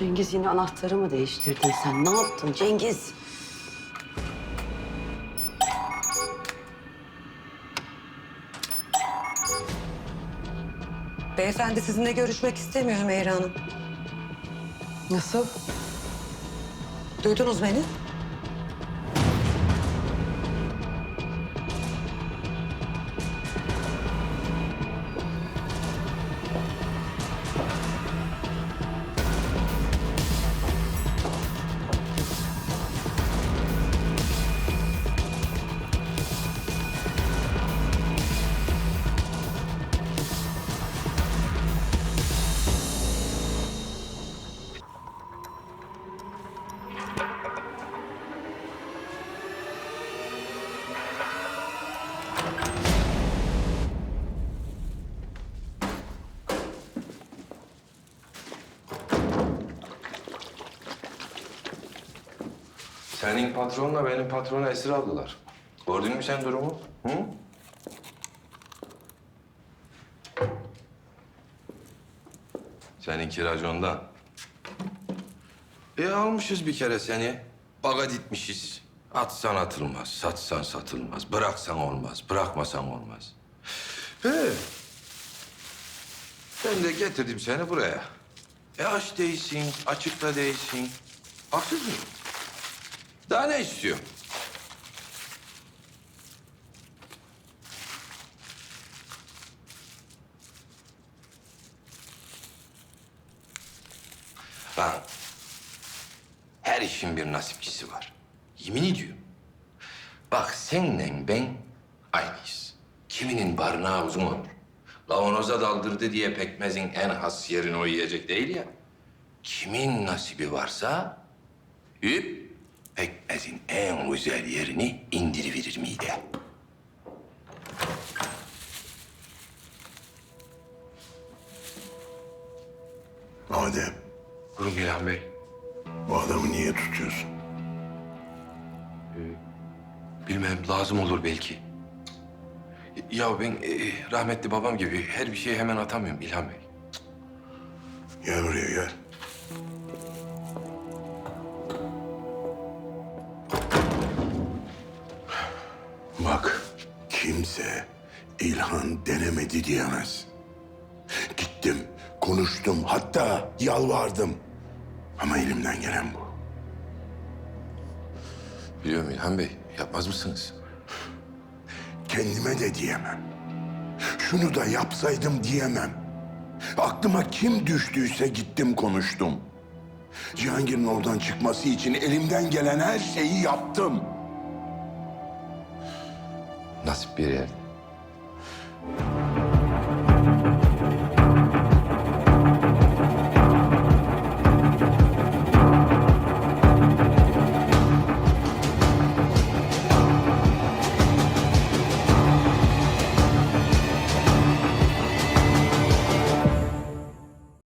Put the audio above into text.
Cengiz yine anahtarı mı değiştirdin sen? Ne yaptın Cengiz? Beyefendi sizinle görüşmek istemiyor Hümeyra Hanım. Nasıl? Duydunuz beni? Senin patronla benim patronu esir aldılar. Gördün mü sen durumu? Hı? Seninki racondan. E almışız bir kere seni. Baga ditmişiz. Atsan atılmaz, satsan satılmaz, bıraksan olmaz, bırakmasan olmaz. He. Ben de getirdim seni buraya. E aç değilsin, açıkta değilsin. Haksız mıyım? Daha ne istiyor? Lan, her işin bir nasipçisi var. Yemin ediyorum. Bak senle ben aynıyız. Kiminin barınağı uzun olur. Kavanoza daldırdı diye pekmezin en has yerini o yiyecek değil ya. Kimin nasibi varsa hüp en güzel yerini indiriverir mide. Adem, Buyurun İlhan Bey. bu adamı niye tutuyorsun? Bilmem lazım olur belki. Ya ben e, rahmetli babam gibi her bir şeyi hemen atamıyorum İlhan Bey. Gel buraya gel. Kimse İlhan denemedi diyemez. Gittim, konuştum, hatta yalvardım. Ama elimden gelen bu. Biliyorum İlhan Bey. Yapmaz mısınız? Kendime de diyemem. Şunu da yapsaydım diyemem. Aklıma kim düştüyse gittim konuştum. Cihangir'in oradan çıkması için elimden gelen her şeyi yaptım. Nasip bir yerde.